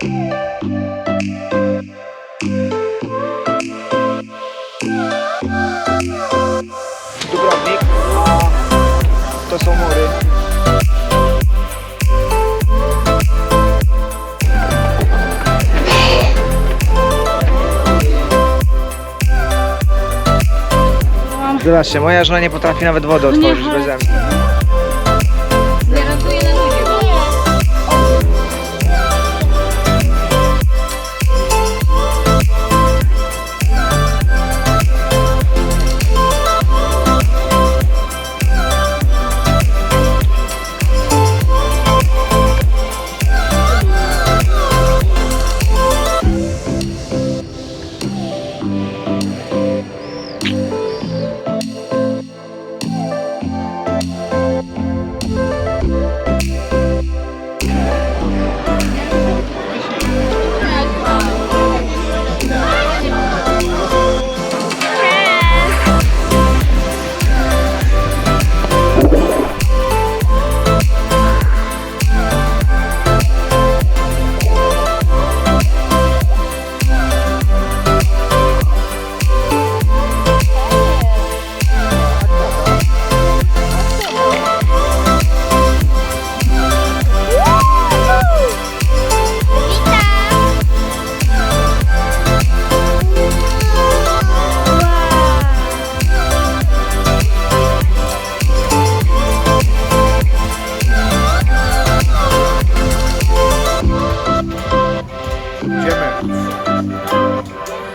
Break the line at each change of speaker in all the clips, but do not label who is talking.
Dubrovnik, to są mury. Zobaczcie, moja żona nie potrafi nawet wody otworzyć bez mnie.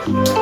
Bye.